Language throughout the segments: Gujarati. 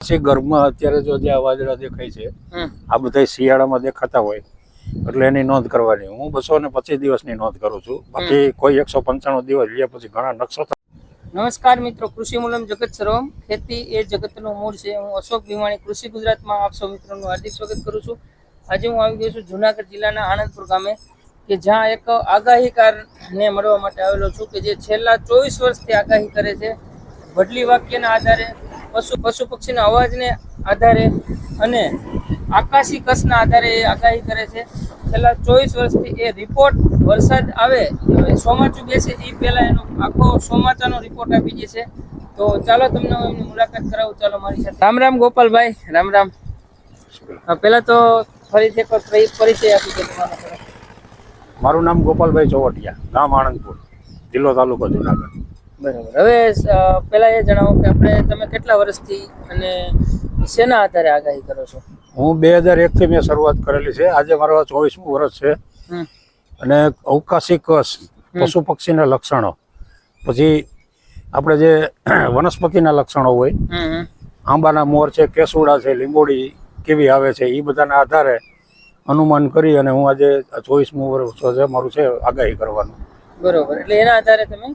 પછી ગર્ભમાં અત્યારે જો જે આ વાદળા દેખાય છે આ બધા શિયાળામાં દેખાતા હોય એટલે એની નોંધ કરવાની. હું બસો ને પચીસ દિવસની નોંધ કરું છું. બાકી કોઈ એકસો પંચાણું દિવસ લે પછી ઘણા નકશો નમસ્કાર મિત્રો કૃષિ મૂલમ જગત સર્વમ. ખેતી એ જગતનું મૂળ છે. હું અશોક ભીમાણી કૃષિ ગુજરાતમાં આપ સૌ મિત્રોનું હાર્દિક સ્વાગત કરું છું. આજે હું આવી ગયો છું જુનાગઢ જિલ્લાના આણંદપુર ગામે કે જ્યાં એક આગાહીકારને મળવા માટે આવેલો છું કે જે છેલ્લા ચોવીસ વર્ષથી આગાહી કરે છે વડલી વાક્યના આધારે, પશુ પશુ પક્ષીના અવાજને આધારે અને આકાશી કસના આધારે એ આગાહી કરે છે. છેલ્લા ચોવીસ વર્ષથી એ રિપોર્ટ વરસાદ આવે ચોમાચું બેસે એ પહેલાં એનો આખો ચોમાચાનો રિપોર્ટ આપી દે છે. તો ચાલો તમને એમની મુલાકાત કરાવું, ચાલો મારી સાથે. રામ રામ ગોપાલભાઈ, રામ રામ. પહેલાં તો ફરીથી એક પરિચય આપી દે મારું નામ ગોપાલભાઈ ચોવટિયા, ગામ આણંદપુર, જિલ્લો તાલુકો જુનાગઢ. બરાબર. હવે પહેલા એ જણાવો કે આપણે તમે કેટલા વર્ષથી અને શેના આધારે આગાહી કરો છો? હું બે હજાર એકથી મેં શરૂઆત કરેલી છે. આજે મારો ચોવીસમું વર્ષ છે. અને અવકાશી કસ પશુ પક્ષીના લક્ષણો. પછી આપણે જે વનસ્પતિના લક્ષણો હોય. આંબાના મોર છે કેસુડા છે લીંબોડી કેવી આવે છે એ બધાના આધારે અનુમાન કરી અને હું આજે ચોવીસમું વર્ષ છે મારું છે આગાહી કરવાનું. બરોબર. એટલે એના આધારે તમે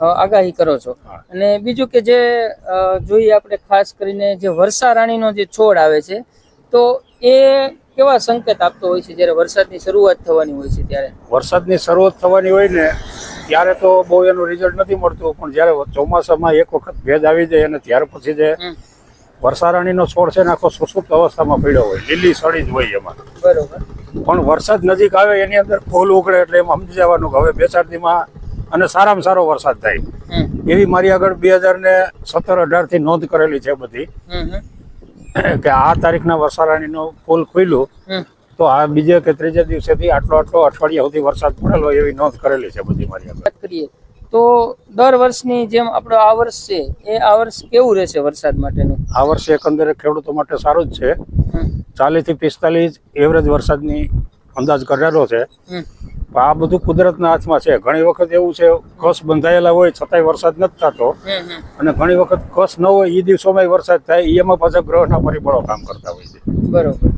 આગાહી કરો છો. અને બીજું કે જે જોઈએ આપણે ખાસ કરીને જે વર્ષા રાણીનો જે છોડ આવે છે તો એ કેવા સંકેત આપતો હોય છે જ્યારે વરસાદની શરૂઆત થવાની હોય છે ત્યારે? વરસાદની શરૂઆત થવાની હોય ને ત્યારે તો બહુ એનું રિઝલ્ટ નથી મળતું પણ જ્યારે ચોમાસામાં એક વખત ભેજ આવી જાય અને ત્યાર પછી જે વરસારાણીનો છોડ છે ને આખો સુસુપ્ત અવસ્થામાં પડ્યો હોય લીલી સળી જ હોય એમાં. બરોબર. પણ વરસાદ નજીક આવે એની અંદર ફૂલ ઉકળે એટલે એમાં સમજી જવાનું કે હવે બે ચાર દીમાં અને સારામાં સારો વરસાદ થાય. એવી મારી આગળ બે હજાર ને સત્તર અઢારથી નોંધ કરેલી છે બધી. કે આ તારીખના વરસારાણીનો પુલ ખુલ્યું. તો આ બીજે કે ત્રીજે દિવસેથી આટલો આટલો અઠવાડિયા સુધી વરસાદ પડેલો એવી નોંધ કરેલી છે બધી મારી આગળ. વાત કરીએ. તો દર વર્ષની જેમ આપણો આ વર્ષ છે એ આ વર્ષ કેવું રહેશે વરસાદ માટેનું? આ વર્ષે એકંદરે ખેડૂતો માટે સારું જ છે. ચાલીસ ચાલીસથી પિસ્તાલીસ એવરેજ વરસાદની અંદાજ કરેલો છે. આ બધું કુદરતના હાથમાં છે. ઘણી વખત એવું છે કસ બંધાયેલા હોય છતાંય વરસાદ નથી થતો. અને ઘણી વખત કસ ન હોય એ દિવસોમાં વરસાદ થાય એમાં પાછા ગ્રહના પરિબળો કામ કરતા હોય છે. બરોબર.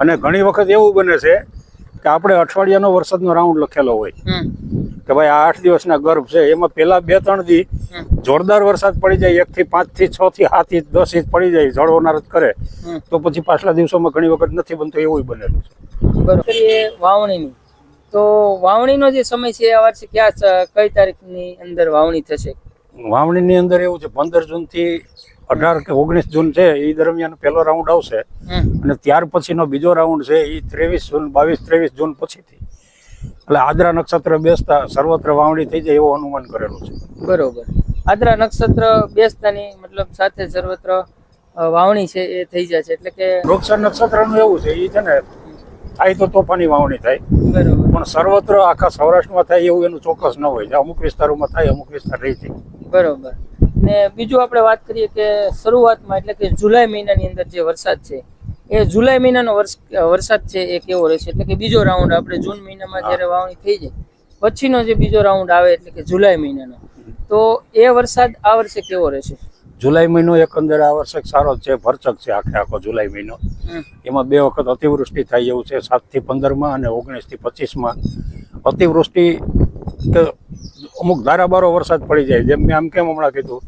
અને ઘણી વખત એવું બને છે કે આપણે અઠવાડિયાનો વરસાદનો રાઉન્ડ લખેલો હોય. કે ભાઈ આ આઠ દિવસના ગર્ભ છે એમાં પેલા બે ત્રણ દી જોરદાર વરસાદ પડી જાય એકથી પાંચથી છ થી સાત ઇંચ દસ ઇંચ પડી જાય જળવનાર જ કરે તો પછી પાછલા દિવસોમાં ઘણી વખત નથી બનતો એવું બનેલું છે. કરીએ વાવણીની. તો વાવણીનો જે સમય છે આ વર્ષે ક્યાં કઈ તારીખની અંદર વાવણી થશે? વાવણીની અંદર એવું છે પંદર જૂનથી અઢાર કે ઓગણીસ જૂન છે એ દરમિયાન પહેલો રાઉન્ડ આવશે. અને ત્યાર પછીનો બીજો રાઉન્ડ છે એ ત્રેવીસ જૂન બાવીસ ત્રેવીસ જૂન પછીથી. એટલે આદ્રા નક્ષત્ર બેસતા સર્વત્ર વાવણી થઈ જાય એવું અનુમાન કરેલું છે. બરોબર. આદ્રા નક્ષત્ર બેસતાની મતલબ સાથે સર્વત્ર વાવણી છે એ થઈ જશે એટલે કે વૃક્ષ નક્ષત્રનું એવું છે એ છે ને થાય તો તોફાની વાવણી થાય. પણ સર્વત્ર આખા સૌરાષ્ટ્રમાં થાય એવું એનું ચોક્કસ ન હોય. અમુક વિસ્તારોમાં થાય અમુક વિસ્તાર રહી જાય. બરોબર. ને બીજું આપણે વાત કરીએ કે શરૂઆતમાં એટલે કે જુલાઈ મહિનાની અંદર જે વરસાદ છે એ જુલાઈ મહિનાનો વરસાદ છે એ કેવો રહેશે? એટલે કે બીજો રાઉન્ડ આપણે જૂન મહિનામાં જ્યારે વાવણી થઈ જાય પછીનો જે બીજો રાઉન્ડ આવે એટલે કે જુલાઈ મહિનાનો તો એ વરસાદ આ વર્ષે કેવો રહેશે? જુલાઈ મહિનો એકંદરે આ વર્ષે સારો છે ભરચક છે આખે આખો જુલાઈ મહિનો. એમાં બે વખત અતિવૃષ્ટિ થાય એવું છે સાતથી પંદરમાં અને ઓગણીસથી પચીસમાં. અતિવૃષ્ટિ કે અમુક ધારાબારો વરસાદ પડી જાય જેમ મેં આમ કેમ હમણાં કીધું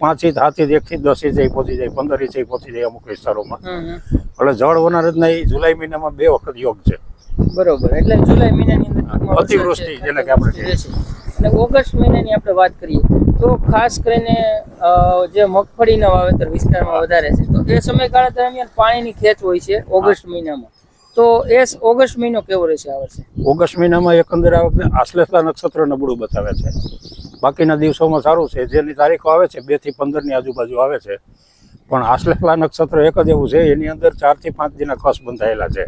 પાંચ ઇંચ સાત ઇંચ એકથી દસ ઇંચ પહોંચી જાય પંદર ઇંચ પહોંચી જાય અમુક વિસ્તારોમાં. એટલે જળ વનારજના એ જુલાઈ મહિનામાં બે વખત યોગ છે. બરોબર એટલે જુલાઈ મહિનાની અંદર અતિવૃષ્ટિ જેને કે આપણે અને ઓગસ્ટ મહિનાની આપણે વાત કરીએ તો ખાસ કરીને જે મગફળીના વાવેતર વિસ્તારમાં વધારે છે તો એ સમયગાળા દરમિયાન પાણીની ખેંચ હોય છે ઓગસ્ટ મહિનામાં. તો એ ઓગસ્ટ મહિનો કેવો રહેશે આ વર્ષે? ઓગસ્ટ મહિનામાં એકંદર આ વખતે આશ્લેષા નક્ષત્ર નબળું બતાવે છે. બાકીના દિવસોમાં સારું છે. જેની તારીખો આવે છે બેથી પંદરની આજુબાજુ આવે છે. પણ આશ્લેષા નક્ષત્ર એક જ એવું છે એની અંદર ચારથી પાંચ દિના કસ બંધાયેલા છે.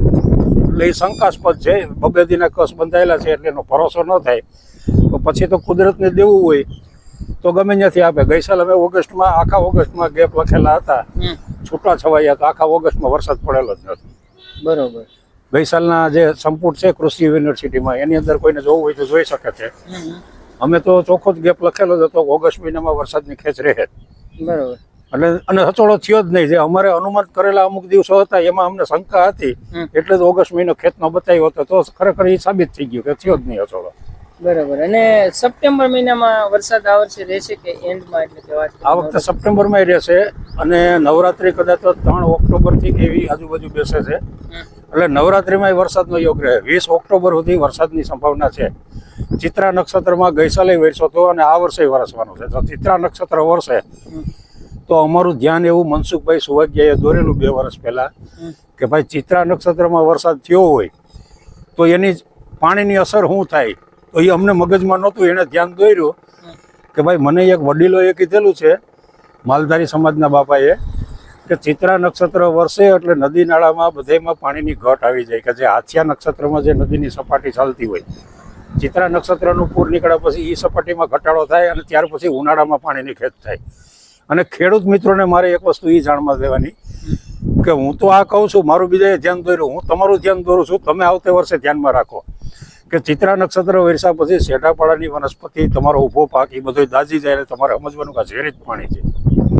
એટલે એ શંકાસ્પદ છે બબે દિના કસ બંધાયેલા છે એટલે એનો ભરોસો ન થાય. તો પછી તો કુદરતને દેવું હોય તો ગમે ત્યાંથી આપે. ગઈ સાલ અમે ઓગસ્ટમાં આખા ઓગસ્ટમાં ગેપ લખેલા હતા. છૂટા છવાયા તો આખા ઓગસ્ટમાં વરસાદ પડેલો જ નથી. બરોબર. ગઈ સાલના જે સંપુટ છે કૃષિ યુનિવર્સિટીમાં એની અંદર કોઈને જોવું હોય તો જોઈ શકે છે. અમે તો ચોખ્ખો જ ગેપ લખેલો જ હતો. ઓગસ્ટ મહિનામાં વરસાદની ખેંચ રહે બરોબર. એટલે અને સચોડો થયો જ નહીં. જે અમારે અનુમાન કરેલા અમુક દિવસો હતા એમાં અમને શંકા હતી. એટલે જ ઓગસ્ટ મહિનો ખેતનો બતાવ્યો હતો. તો ખરેખર એ સાબિત થઈ ગયું કે થયો જ નહીં અચોડો બરાબર. અને સપ્ટેમ્બર મહિનામાં વરસાદ આ વર્ષે રહેશે કે એન્ડમાં એટલે કે વાત આ વખતે સપ્ટેમ્બરમાં રહેશે અને નવરાત્રી કદાચ ત્રણ ઓક્ટોબરથી એવી આજુબાજુ બેસે છે. એટલે નવરાત્રીમાં વરસાદનો યોગ રહે. વીસ ઓક્ટોબર સુધી વરસાદની સંભાવના છે. ચિત્રા નક્ષત્રમાં ગઈ સાલે વરસો હતો અને આ વર્ષે વરસવાનો છે. તો ચિત્રા નક્ષત્ર વરસે. તો અમારું ધ્યાન એવું મનસુખભાઈ સુવાગ્યાએ દોરેલું બે વર્ષ પહેલાં કે ભાઈ ચિત્રા નક્ષત્રમાં વરસાદ થયો હોય તો એની પાણીની અસર શું થાય? તો એ અમને મગજમાં નહોતું એણે ધ્યાન દોર્યું કે ભાઈ, મને એક વડીલોએ કીધેલું છે, માલધારી સમાજના બાપાએ, કે ચિત્રા નક્ષત્ર વરસે એટલે નદી નાળામાં બધેમાં પાણીની ઘટ આવી જાય, કે જે હાથિયા નક્ષત્રમાં જે નદીની સપાટી ચાલતી હોય. ચિત્રા નક્ષત્રનું પૂર નીકળ્યા પછી એ સપાટીમાં ઘટાડો થાય અને ત્યાર પછી ઉનાળામાં પાણીની ખેત થાય. અને ખેડૂત મિત્રોને મારે એક વસ્તુ એ જાણવા દેવાની, કે હું તો આ કહું છું, મારું બીજાએ ધ્યાન દોર્યું, હું તમારું ધ્યાન દોરું છું, તમે આવતે વર્ષે ધ્યાનમાં રાખો. કે ચિત્રા નક્ષત્ર વર્ષા પછી શેઢાપાડાની વનસ્પતિ તમારો ઊભો પાક એ બધું દાજી જાય એટલે તમારે સમજવાનું કે ઝેરી જ પાણી છે.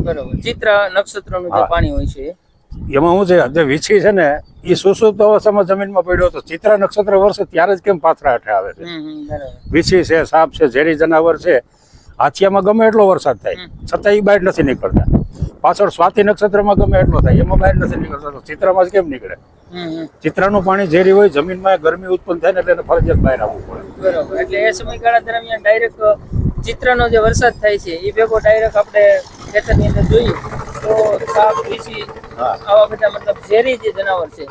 બરાબર. ચિત્ર નક્ષત્રનું જે પાણી હોય છે એમાં શું છે જે વીછી છે ને એ સુસુપ્ત અવસ્થામાં જમીનમાં પડ્યો હતો. ચિત્રા નક્ષત્ર વર્ષે ત્યારે જ કેમ પાથરા હેઠે આવે છે? વીછી છે સાપ છે ઝેરી જનાવર છે. હાથિયામાં ગમે એટલો વરસાદ થાય. છતાં એ બાઇટ નથી નીકળતા. પાછળ સ્વાતિ નક્ષત્રમાં ગમે એટલો થાય એમાં બહાર નથી નીકળતા તો ચિત્રામાં જ કેમ નીકળે. ચિત્રાનું પાણી ઝેરી હોય જમીનમાં ગરમી ઉત્પન્ન થાય ને એટલે એને ફરજિયાત બહાર આવવું પડે. બરાબર. એટલે એ સમયગાળા દરમિયાન ડાયરેક્ટ ચિત્રનો જે વરસાદ થાય છે એ ભેગો ડાયરેક્ટ આપણે ખેતરની અંદર જોઈએ. તો સાપ વીસી આવા બધા મતલબ ઝેરી જે જનાવર છે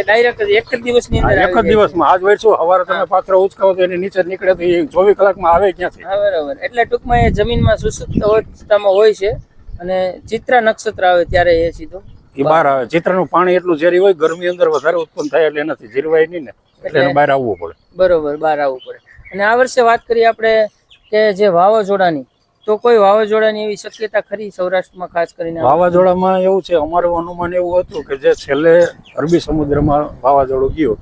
એ ડાયરેક્ટ એક જ દિવસની અંદર એક જ દિવસમાં. આજ વર્ષો સવારે તમે પાત્ર ઉચકાવો તો એની નીચે નીકળે તો એ ચોવીસ કલાકમાં આવે ક્યાંથી? બરાબર. એટલે ટૂંકમાં એ જમીનમાં સુસુપ્ત અવસ્થામાં હોય છે. અને ચિત્રા નક્ષત્ર આવે ત્યારે એ સીધું. એ બહાર આવે. ચિત્રનું પાણી એટલું ઝેરી હોય ગરમી અંદર વધારે ઉત્પન્ન થાય એટલે એનાથી જીરવાય નહીં ને. એટલે બહાર આવવું પડે. બરોબર બહાર આવવું પડે. અને આ વર્ષે વાત કરીએ આપણે કે જે વાવાઝોડાની તો કોઈ વાવાઝોડાની એવી શક્યતા ખરી સૌરાષ્ટ્રમાં ખાસ કરીને? વાવાઝોડામાં એવું છે અમારું અનુમાન એવું હતું કે જે છેલ્લે અરબી સમુદ્રમાં વાવાઝોડું ગયું.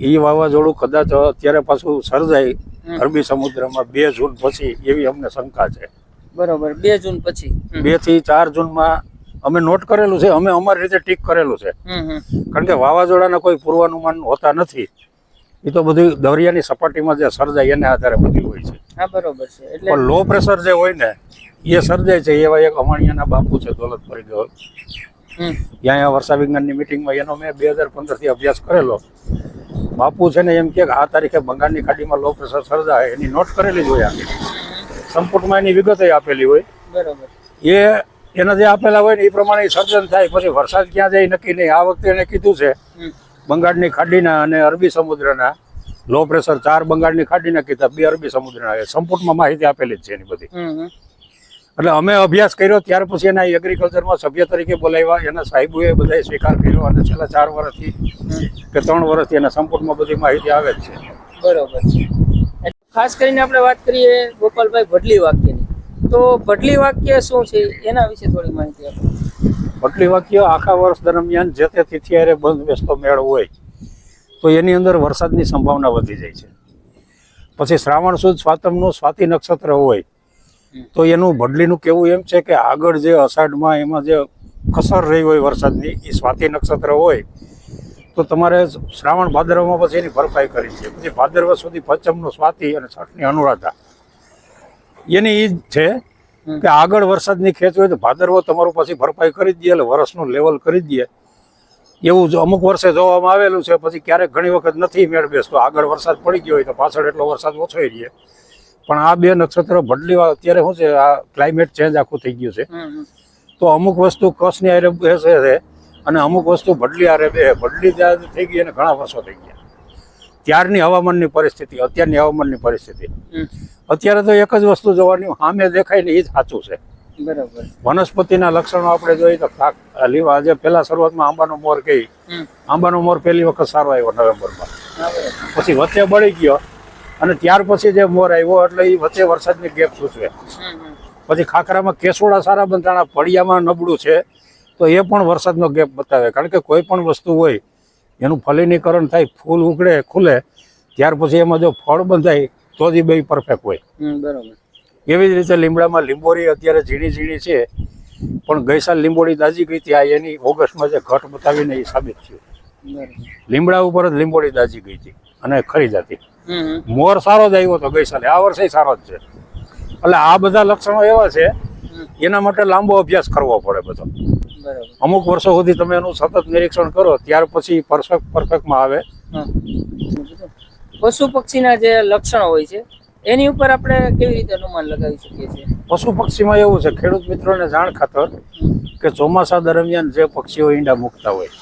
એ વાવાઝોડું કદાચ અત્યારે પાછું સર્જાય અરબી સમુદ્રમાં બે જૂન પછી એવી અમને શંકા છે. બરોબર બે જૂન પછી. બેથી ચાર જૂનમાં અમે નોટ કરેલું છે અમે અમારી રીતે ટીક કરેલું છે. કારણ કે વાવાઝોડાના કોઈ પૂર્વાનુમાન હોતા નથી. એ તો બધું દરિયાની સપાટીમાં જે સર્જાય એને આધારે બધી હોય છે. હા બરોબર છે. એટલે પણ લો પ્રેશર જે હોય ને એ સર્જાય છે. એવા એક અમાણિયાના બાપુ છે દોલતભાઈ ગયો. ત્યાં વર્ષા વિજ્ઞાનની મિટિંગમાં એનો મેં બે હજાર પંદરથી અભ્યાસ કરેલો. બાપુ છે ને એમ કે આ તારીખે બંગાળની ખાડીમાં લો પ્રેશર સર્જાય. એની નોટ કરેલી જ હોય આખી સંપુટમાં એની વિગતો આપેલી હોય. બરાબર. એ એના જે આપેલા હોય ને એ પ્રમાણે સર્જન થાય. પછી વરસાદ ક્યાં જાય નક્કી નહીં. આ વખતે એને કીધું છે બંગાળની ખાડીના અને અરબી સમુદ્રના લો પ્રેશર ચાર બંગાળની ખાડીના કીધા બે અરબી સમુદ્રના. સંપુટમાં માહિતી આપેલી જ છે એની બધી. એટલે અમે અભ્યાસ કર્યો ત્યાર પછી એના એગ્રીકલ્ચરમાં સભ્ય તરીકે બોલાવ્યા. એના સાહેબોએ બધાએ સ્વીકાર કર્યો અને છેલ્લા ચાર વર્ષથી કે ત્રણ વર્ષથી એના સંપુટમાં બધી માહિતી આવે જ છે. બરોબર છે. ખાસ કરીને આપણે વાત કરીએ ગોપાલભાઈ ભડલી વાક્યની. તો ભડલી વાક્ય શું છે? એના વિશે થોડી માહિતી આપો. પટલી વાક્ય આખા વર્ષ દરમિયાન જે તે તિથિયારે બંધ બેસતો મેળ હોય તો એની અંદર વરસાદની સંભાવના વધી જાય છે. પછી શ્રાવણ સુદ સ્વાતમનું સ્વાતિ નક્ષત્ર હોય તો એનું ભડલીનું કેવું એમ છે કે આગળ જે અષાઢમાં એમાં જે કસર રહી હોય વરસાદની એ સ્વાતિ નક્ષત્ર હોય તો તમારે શ્રાવણ ભાદરવામાં પછી એની ભરપાઈ કરી છે. પછી ભાદરવા સુધી પચમનો સ્વાતિ અને છઠની અનુરાધા. એની એ જ છે કે આગળ વરસાદની ખેંચ હોય તો ભાદરવો તમારું પછી ભરપાઈ કરી દે એટલે વરસનું લેવલ કરી દે. એવું જો અમુક વર્ષે જોવામાં આવેલું છે પછી ક્યારેક ઘણી વખત નથી મેળ બેસતો. આગળ વરસાદ પડી ગયો હોય તો પાછળ એટલો વરસાદ ઓછો રહે. પણ આ બે નક્ષત્ર ભડલી અત્યારે શું છે આ ક્લાઇમેટ ચેન્જ આખું થઈ ગયું છે. તો અમુક વસ્તુ કસની આરે બેસે છે અને અમુક વસ્તુ બદલી આરે બે બદલી ત્યારે થઈ ગઈ અને ઘણા વર્ષો થઈ ગયા. ત્યારની હવામાનની પરિસ્થિતિ અત્યારની હવામાનની પરિસ્થિતિ. અત્યારે તો એક જ વસ્તુ જોવાની સામે દેખાય ને એ જ સાચું છે. બરાબર. વનસ્પતિના લક્ષણો આપણે જોઈએ તો કાક લીવા આજે પહેલા શરૂઆતમાં આંબાનો મોર કહી. આંબાનો મોર પહેલી વખત સારો આવ્યો નવેમ્બરમાં. પછી વચ્ચે બળી ગયો અને ત્યાર પછી જે મોર આવ્યો એટલે એ વચ્ચે વરસાદની ગેપ સૂચવે. પછી ખાખરામાં કેસોડા સારા બંધાણા પડિયામાં નબળું છે. તો એ પણ વરસાદનો ગેપ બતાવે. કારણ કે કોઈ પણ વસ્તુ હોય એનું ફલિનીકરણ થાય ફૂલ ઉગડે ખુલે ત્યાર પછી એમાં જો ફળ બંધાય તો જ એ બે પરફેક્ટ હોય. બરાબર. એવી જ રીતે લીમડામાં લીંબોળી અત્યારે ઝીણી ઝીણી છે પણ ગઈ સાલ લીંબોડી દાજી ગઈ હતી આ એની ઓગસ્ટમાં જે ઘટ બતાવીને એ સાબિત થયું. લીમડા ઉપર જ લીંબોડી દાજી ગઈ હતી અને ખરીદાતી. મોર સારો જ આવ્યો હતો ગઈ સાલે. આ વર્ષે સારો જ છે. એટલે આ બધા લક્ષણો એવા છે એના માટે લાંબો અભ્યાસ કરવો પડે બધો. અમુક વર્ષો સુધી તમે એનું સતત નિરીક્ષણ કરો ત્યાર પછી પરફેક્ટ પરફેક્ટમાં આવે. પશુ પક્ષીના જે લક્ષણો હોય છે એની ઉપર આપણે કેવી રીતે અનુમાન લગાવી શકીએ છીએ? પશુ પક્ષીમાં એવું છે ખેડૂત મિત્રોને જાણ ખાતર કે ચોમાસા દરમિયાન જે પક્ષીઓ ઈંડા મૂકતા હોય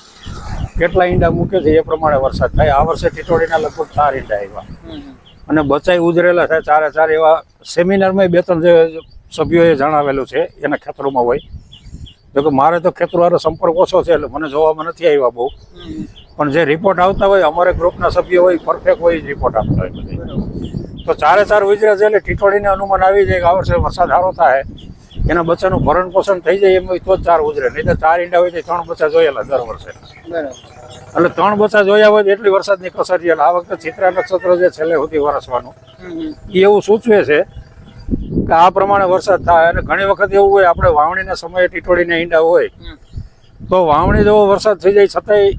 કેટલા ઈંડા મૂકે છે એ પ્રમાણે વરસાદ થાય. આ વર્ષે ટીટોડીના લગભગ ચાર ઈંડા આવ્યા. અને બચાઈ ઉજરેલા થાય ચારે ચાર એવા સેમિનારમાં બે ત્રણ જે સભ્યોએ જણાવેલું છે એના ખેતરોમાં હોય. જો કે મારે તો ખેતરવારો સંપર્ક ઓછો છે એટલે મને જોવામાં નથી આવ્યા બહુ. પણ જે રિપોર્ટ આવતા હોય અમારે ગ્રુપના સભ્યો હોય પરફેક્ટ હોય રિપોર્ટ આપતા હોય બધી. તો ચારે ચાર ઉજરે છે એટલે ટીટોળીને અનુમાન આવી જાય કે આ વર્ષે વરસાદ સારો થાય. એના બચ્ચાનું ભરણ પોષણ થઈ જાય એમ હોય તો જ ચાર ઉજરે. નહીં તો ચાર ઈંડા હોય તો ત્રણ બચ્ચા જોયેલા દર વર્ષે. એટલે ત્રણ બચ્ચા જોયા હોય એટલી વરસાદની કસર આ વખતે ચિત્રા નક્ષત્ર જે છેલ્લે સુધી વરસવાનું એવું સૂચવે છે કે આ પ્રમાણે વરસાદ થાય અને ઘણી વખત એવું હોય આપણે વાવણીના સમયે ટીટોળીને ઈંડા હોય તો વાવણી જેવો વરસાદ થઈ જાય છતાંય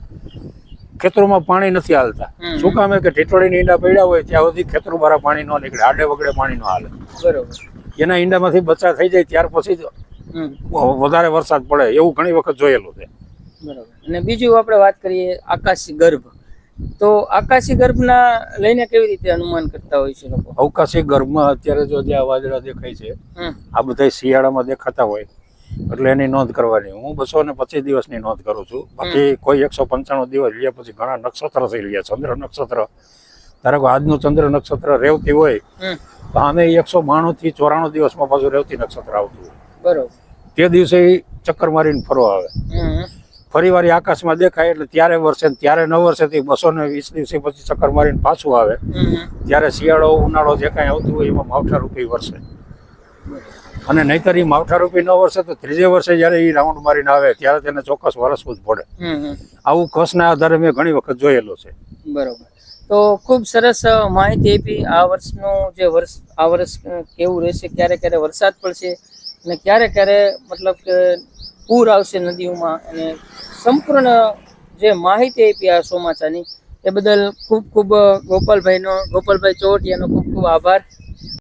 ખેતરોમાં પાણી નથી હાલતા. શું કામ કે ટીટોડીના ઈંડા પડ્યા હોય ત્યાં સુધી ખેતરો બારા પાણી ન નીકળે આડે વગડે પાણી ન હાલે. બરોબર. એના ઈંડામાંથી બચા થઈ જાય ત્યાર પછી વધારે વરસાદ પડે એવું ઘણી વખત જોયેલું છે. બરોબર. અને બીજું આપણે વાત કરીએ આકાશી ગર્ભ. તો આકાશી ગર્ભના લઈને કેવી રીતે અનુમાન કરતા હોય છે લોકો? અવકાશી ગર્ભમાં અત્યારે જો જે આ વાદળા દેખાય છે આ બધા શિયાળામાં દેખાતા હોય એટલે એની નોંધ કરવાની. હું બસો ને પચીસ દિવસની નોંધ કરું છું. બાકી કોઈ એકસો પંચાણું દિવસ લે પછી ઘણા નક્ષત્ર થઈ લે ચંદ્ર નક્ષત્ર. ધારો કે આજનું ચંદ્ર નક્ષત્ર રેવતી હોય તો આમે એકસો બાણું થી ચોરાણું દિવસમાં પાછું રેવતી નક્ષત્ર આવતું હોય. બરોબર. તે દિવસે ચક્કર મારીને ફરવા આવે. ફરી વાર આકાશમાં દેખાય એટલે ત્યારે વર્ષે ત્યારે ન વર્ષેથી બસો ને વીસ દિવસે પછી ચક્કર મારીને પાછું આવે. જ્યારે ત્યારે શિયાળો ઉનાળો જે કાંઈ આવતું હોય એમાં માવઠા રૂપી વર્ષે. અને નહીતર એ માવઠા રૂપી ન વર્ષે તો ત્રીજે વર્ષે જ્યારે એ રાઉન્ડ મારીને આવે ત્યારે તેને ચોક્કસ વરસવું જ પડે. આવું કસના આધારે મેં ઘણી વખત જોયેલું છે. બરોબર. તો ખૂબ સરસ માહિતી આપી આ વર્ષનું જે વર્ષ આ વર્ષ કેવું રહેશે ક્યારે ક્યારે વરસાદ પડશે અને ક્યારે ક્યારે મતલબ કે પૂર આવશે નદીઓમાં અને સંપૂર્ણ જે માહિતી આપી આ ચોમાસાની, એ બદલ ખૂબ ખૂબ ગોપાલભાઈનો, ગોપાલભાઈ ચોટિયાનો ખૂબ ખૂબ આભાર.